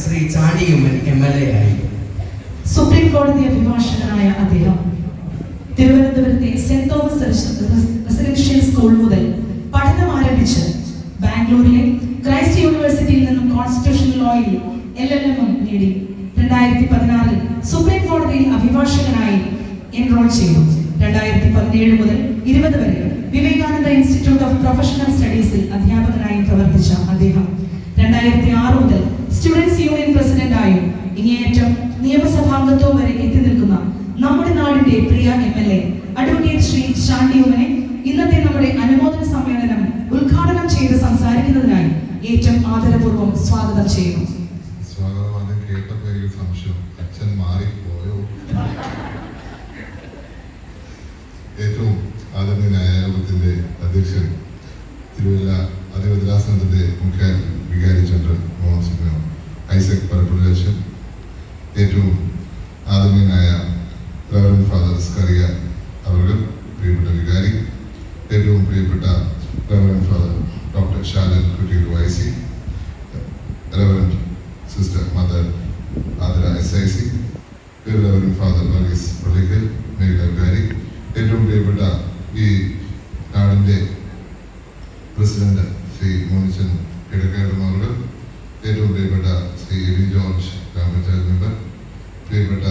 Shri Chandy Oommen M L A ആയി. Supreme കോടതി അഭിഭാഷകനായ അദ്ദേഹം തിരുവനന്തപുരത്തെ സെന്റ് തോമസ് റെസിഡൻഷ്യൽ സ്കൂൾ മുതൽ പഠനം ആരംഭിച്ച് ബാംഗ്ലൂരിലെ ക്രൈസ്റ്റ് യൂണിവേഴ്സിറ്റിയിൽ നിന്നും കോൺസ്റ്റിറ്റ്യൂഷണൽ ലോയിൽ എൽ എൽ എം നേടി. രണ്ടായിരത്തി പതിനാറിൽ സുപ്രീം കോടതിയിൽ അഭിഭാഷകനായി എൻറോൾ ചെയ്തു. രണ്ടായിരത്തി പതിനേഴ് മുതൽ ഇരുപത് വരെ വിവേകാനന്ദ ഇൻസ്റ്റിറ്റ്യൂട്ട് ഓഫ് പ്രൊഫഷണൽ സ്റ്റഡീസിൽ അധ്യാപകനായി പ്രവർത്തിച്ച അദ്ദേഹം രണ്ടായിരത്തി ആറ് മുതൽ സ്റ്റുഡൻസ് യൂണിയൻ പ്രസിഡന്റായും ഇങ്ങേയറ്റം നിയമസഭാംഗത്വം വരെ എത്തി നിൽക്കുന്ന നമ്മുടെ നാടിന്റെ പ്രിയ M L A advocate Shri ശാന്തിയുമനെ ഇന്നത്തെ നമ്മുടെ അനുമോദന സമ്മേളനം ഉദ്ഘാടനം ചെയ്ത് സംസാരിക്കുന്നതിനായി ഏറ്റവും ആദരപൂർവം സ്വാഗതം ചെയ്യുന്നു. ഏറ്റവും ആദരണീയനായ യോഗത്തിന്റെ അധ്യക്ഷൻ തിരുവല്ല അതിവദ്രാസനത്തിന്റെ മുഖ്യ വികാരി ജനറൽ മോഹൻ സിംഗ് ഐസക് പരപ്പുള്ളി അച്ഛൻ ഏറ്റവും ആദരണീയനായ റവറൻ ഫാദർ സ്കറിയ അവർ പ്രിയപ്പെട്ട വികാരി ഏറ്റവും പ്രിയപ്പെട്ട റവറൻ ഫാദർ ഡോക്ടർ ഷാലൻ കുട്ടികൾ വൈസി reverend sister mother ആദര S I C reverend father Varghese Pallikkal മേഘാരി ഏറ്റവും പ്രിയപ്പെട്ട ഈ നാടിന്റെ പ്രസിഡന്റ് ശ്രീ മോനിച്ചൻ കിഴക്കേട് മകൾ ഏറ്റവും പ്രിയപ്പെട്ട ശ്രീ എബി ജോർജ് ഗ്രാമപഞ്ചായത്ത് മെമ്പർ പ്രിയപ്പെട്ട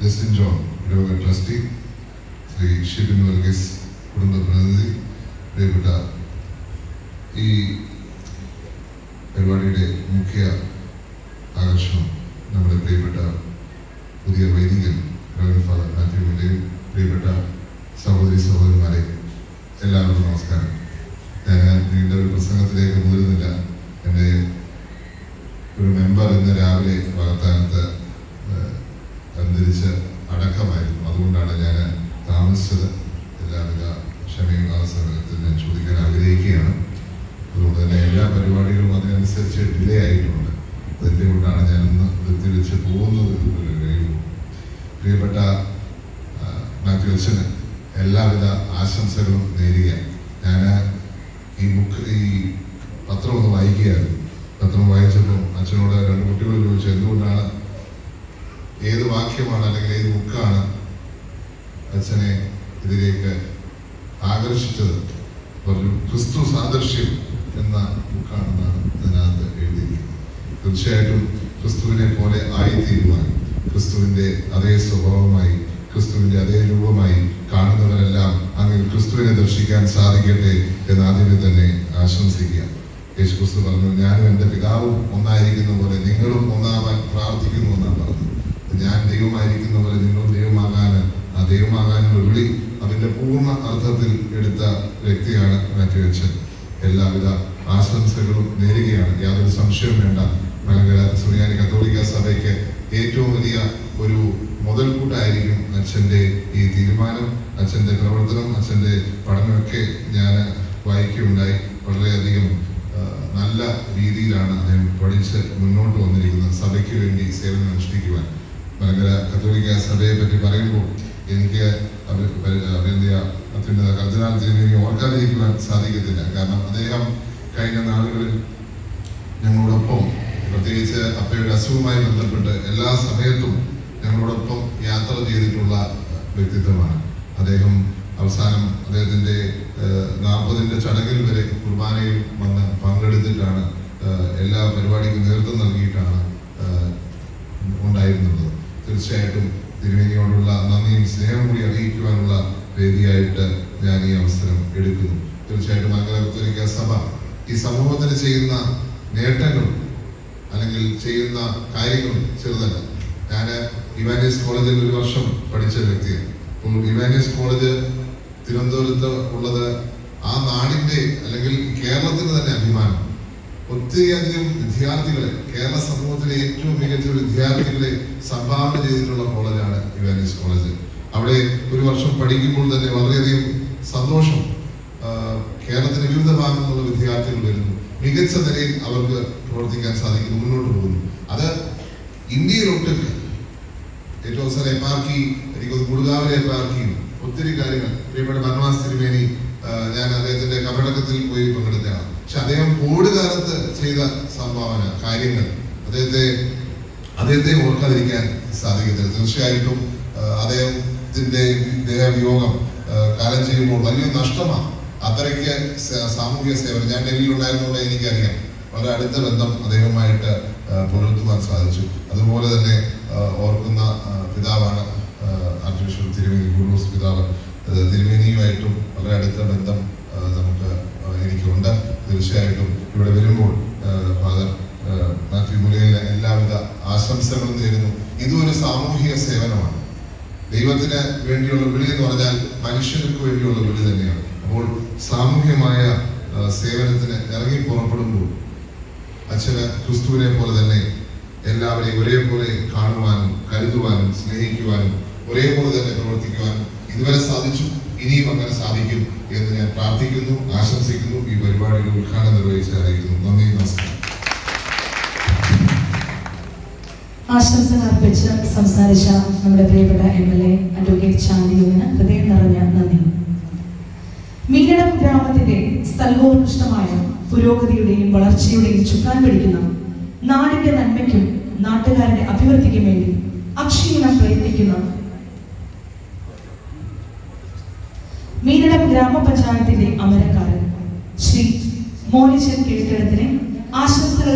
ജസ്റ്റിൻ ജോൺ ഇടവക ട്രസ്റ്റി ശ്രീ ഷിബിൻ വർഗീസ് കുടുംബ പ്രതിനിധി പ്രിയപ്പെട്ട ഈ പരിപാടിയുടെ മുഖ്യ ആകർഷണം നമ്മുടെ പ്രിയപ്പെട്ട പുതിയ വൈദികൻ റവൻ ഫാദർ മാത്യുവിന്റെയും പ്രിയപ്പെട്ട സഹോദരി സഹോദരന്മാരെ എല്ലാവർക്കും നമസ്കാരം. ഞാൻ നീണ്ട ഒരു പ്രസംഗത്തിലേക്ക് മുതിരുന്നില്ല എന്റെ ഒരു മെമ്പർ ഇന്ന് രാവിലെ വാഗ്ദാനത്ത് അന്തരിച്ച് അടക്കമായിരുന്നു. അതുകൊണ്ടാണ് ഞാൻ താമസിച്ചത് എല്ലാവിധ ക്ഷമയും ആ ഞാൻ ചോദിക്കാൻ ആഗ്രഹിക്കുകയാണ്. അതുകൊണ്ട് തന്നെ എല്ലാ പരിപാടികളും അതിനനുസരിച്ച് ഡിലേ ആയിട്ടുണ്ട്. അതിന്റെ കൊണ്ടാണ് ഞാൻ ഇന്ന് നിർത്തിവെച്ച് പോകുന്നത് പ്രിയപ്പെട്ട മാത്യു എല്ലാവിധ ആശംസകളും നേരുക ഞാൻ ഈ ബുക്ക് ഈ പത്രം ഒന്ന് വായിക്കുകയായിരുന്നു. പത്രം വായിച്ചപ്പോൾ അച്ഛനോട് രണ്ട് കുട്ടികൾ ചോദിച്ചു എന്തുകൊണ്ടാണ്? ഏത് വാക്യമാണ് അല്ലെങ്കിൽ ഏത് ബുക്കാണ് അച്ഛനെ ഇതിലേക്ക് ആകർഷിച്ചത് ഒരു ക്രിസ്തു സാദൃശ്യം എന്ന ബുക്കാണെന്നാണ് അതിനകത്ത് എഴുതിയിരിക്കുന്നത് തീർച്ചയായിട്ടും ക്രിസ്തുവിനെ പോലെ ആയിത്തീരുവാൻ ക്രിസ്തുവിന്റെ അതേ സ്വഭാവമായി ക്രിസ്തുവിന്റെ അതേ രൂപമായി കാണുന്നവരെല്ലാം അങ്ങനെ ക്രിസ്തുവിനെ ദർശിക്കാൻ സാധിക്കട്ടെ എന്ന് ആദ്യമേ തന്നെ ആശംസിക്കുക. യേശു ക്രിസ്തു പറഞ്ഞു ഞാനും എന്റെ പിതാവും ഒന്നായിരിക്കുന്ന പോലെ നിങ്ങളും ഒന്നാവാൻ പ്രാർത്ഥിക്കുന്നു എന്നാണ് പറഞ്ഞത്. ഞാൻ ദൈവമായിരിക്കുന്ന പോലെ നിങ്ങളും ആ ദൈവമാകാനുള്ള വിളി അതിന്റെ പൂർണ അർത്ഥത്തിൽ എടുത്ത വ്യക്തിയാണ് മാത്യു അച്ഛൻ. എല്ലാവിധ ആശംസകളും നേരുകയാണ്. യാതൊരു സംശയവും വേണ്ട. മലങ്കര സുറിയാനി കത്തോലിക്ക സഭയ്ക്ക് ഏറ്റവും വലിയ ഒരു മുതൽക്കൂട്ടായിരിക്കും അച്ഛന്റെ ഈ തീരുമാനം. അച്ഛന്റെ പ്രവർത്തനം അച്ഛന്റെ പഠനമൊക്കെ ഞാൻ വായിക്കുകയുണ്ടായി. വളരെയധികം നല്ല രീതിയിലാണ് അദ്ദേഹം പഠിച്ച് മുന്നോട്ട് വന്നിരിക്കുന്നത് സഭയ്ക്ക് വേണ്ടി സേവനം അനുഷ്ഠിക്കുവാൻ. മലങ്കര കത്തോലിക്ക സഭയെ പറ്റി പറയുമ്പോൾ എനിക്ക് അഭി- പരി- അഭിനന്ദ അത്യുന്നത കർദിനാൾ തിരുമേനി ഓർക്കാതിരിക്കുവാൻ സാധിക്കത്തില്ല. കാരണം അദ്ദേഹം കഴിഞ്ഞ നാളുകളിൽ ഞങ്ങളോടൊപ്പം പ്രത്യേകിച്ച് അപ്പയുടെ അസുഖവുമായി ബന്ധപ്പെട്ട് എല്ലാ സമയത്തും ഞങ്ങളോടൊപ്പം യാത്ര ചെയ്തിട്ടുള്ള വ്യക്തിത്വമാണ്. അദ്ദേഹം അവസാനം അദ്ദേഹത്തിന്റെ നാൽപ്പതിന്റെ ചടങ്ങിൽ വരെ കുർബാനയിൽ വന്ന് പങ്കെടുത്തിട്ടാണ് എല്ലാ പരിപാടിക്കും നേതൃത്വം നൽകിയിട്ടാണ് ഉണ്ടായിരുന്നുള്ളത് തീർച്ചയായിട്ടും തിരുമേനിയോടുള്ള നന്ദിയും സ്നേഹം കൂടി അറിയിക്കുവാനുള്ള വേദിയായിട്ട് ഞാൻ ഈ അവസരം എടുക്കുന്നു. തീർച്ചയായിട്ടും മംഗല സഭ ഈ സമൂഹത്തിന് ചെയ്യുന്ന നേട്ടങ്ങൾ അല്ലെങ്കിൽ ചെയ്യുന്ന കാര്യങ്ങൾ ചെറുതല്ല. ഞാൻ ഇവാനിയസ് കോളേജിൽ ഒരു വർഷം പഠിച്ച വ്യക്തിയാണ്. അപ്പോൾ ഇവാനിയസ് കോളേജ് തിരുവനന്തപുരത്ത് ഉള്ളത് ആ നാടിന്റെ അല്ലെങ്കിൽ കേരളത്തിന് തന്നെ അഭിമാനം. ഒത്തിരിയധികം വിദ്യാർത്ഥികളെ കേരള സമൂഹത്തിലെ ഏറ്റവും മികച്ച വിദ്യാർത്ഥികളെ സംഭാവന ചെയ്തിട്ടുള്ള കോളേജാണ് ഇവാനീസ് കോളേജ്. അവിടെ ഒരു വർഷം പഠിക്കുമ്പോൾ തന്നെ വളരെയധികം സന്തോഷം കേരളത്തിന്റെ വിവിധ ഭാഗങ്ങളിലുള്ള വിദ്യാർത്ഥികൾ വരുന്നു. മികച്ച നിലയിൽ അവർക്ക് പ്രവർത്തിക്കാൻ സാധിക്കുന്നു മുന്നോട്ട് പോകുന്നു. അത് ഇന്ത്യയിലൊട്ടുക്ക് ഏറ്റവും അവസാനം എപ്പാർക്കി എനിക്ക് ഗുഡ്ഗാവിലെ എപ്പാർക്കിയും ഒത്തിരി കാര്യങ്ങൾ. പ്രിയപ്പെട്ട ബർമാസ് തിരുമേനി ഞാൻ അദ്ദേഹത്തിന്റെ കപടക്കത്തിൽ പോയി പങ്കെടുത്തതാണ് പക്ഷെ അദ്ദേഹം കോവിഡ് കാലത്ത് ചെയ്ത സംഭാവന കാര്യങ്ങൾ അദ്ദേഹത്തെ അദ്ദേഹത്തെ ഓർക്കാതിരിക്കാൻ സാധിക്കത്തില്ല. തീർച്ചയായിട്ടും അദ്ദേഹത്തിന്റെ ദേഹവിയോഗം കാലം ചെയ്യുമ്പോൾ വലിയ നഷ്ടമാണ്. അത്രയ്ക്ക് സാമൂഹ്യ സേവനം. ഞാൻ ഡൽഹിയിൽ ഉണ്ടായിരുന്നുകൊണ്ട് എനിക്കറിയാം. വളരെ അടുത്ത ബന്ധം അദ്ദേഹവുമായിട്ട് ആ, പുലർത്തുവാൻ സാധിച്ചു. അതുപോലെ തന്നെ ഓർക്കുന്ന പിതാവാണ് ആർച്ച് തിരുമേനി ഗുരുസ് പിതാവ്. തിരുമേനിയുമായിട്ടും വളരെ അടുത്ത ബന്ധം നമുക്ക് എനിക്കുണ്ട് തീർച്ചയായിട്ടും ഇവിടെ വരുമ്പോൾ ഫാദർ മാത്യു മുലയിലെ എല്ലാവിധ ആശംസകളും നേരുന്നു. ഇതും ഒരു സാമൂഹിക സേവനമാണ്. ദൈവത്തിന് വേണ്ടിയുള്ള വിളി എന്ന് പറഞ്ഞാൽ മനുഷ്യർക്ക് വേണ്ടിയുള്ള വിളി തന്നെയാണ്. അപ്പോൾ സാമൂഹ്യമായ സേവനത്തിന് ഇറങ്ങി പുറപ്പെടുമ്പോൾ അച്ഛന് ക്രിസ്തുവിനെ പോലെ തന്നെ എല്ലാവരെയും ഒരേപോലെ കാണുവാനും കരുതുവാനും സ്നേഹിക്കുവാനും ഒരേപോലെ തന്നെ പ്രവർത്തിക്കുവാനും ഇതുവരെ സാധിച്ചു. ഇനിയും അങ്ങനെ സാധിക്കും എന്ന് ഞാൻ പ്രാർത്ഥിക്കുന്നു ആശംസിക്കുന്നു. ഈ പരിപാടിയുടെ ഉദ്ഘാടനം നിർവഹിച്ച് അറിയിക്കുന്നു നന്ദി നമസ്കാരം. ആശംസകൾ അർപ്പിച്ച് സംസാരിച്ച നമ്മുടെ പ്രിയപ്പെട്ട എം എൽ എ അഡ്വക്കേറ്റ് ചാണ്ടിയുവിന് ഹൃദയം നിറഞ്ഞ നന്ദി. മീനടം ഗ്രാമത്തിന്റെ സർവോത്കൃഷ്ടമായ പുരോഗതിയുടെയും വളർച്ചയുടെയും ചുക്കാൻ പിടിക്കുന്ന നാടിന്റെ നന്മയ്ക്കും നാട്ടുകാരുടെ അഭിവൃദ്ധിക്കും വേണ്ടി അക്ഷീണം പ്രയത്നിക്കുന്ന മീനടം ഗ്രാമപഞ്ചായത്തിന്റെ അമരക്കാരൻ ശ്രീ മോനിച്ചൻ കേട്ടിടത്തിന് ആശംസകൾ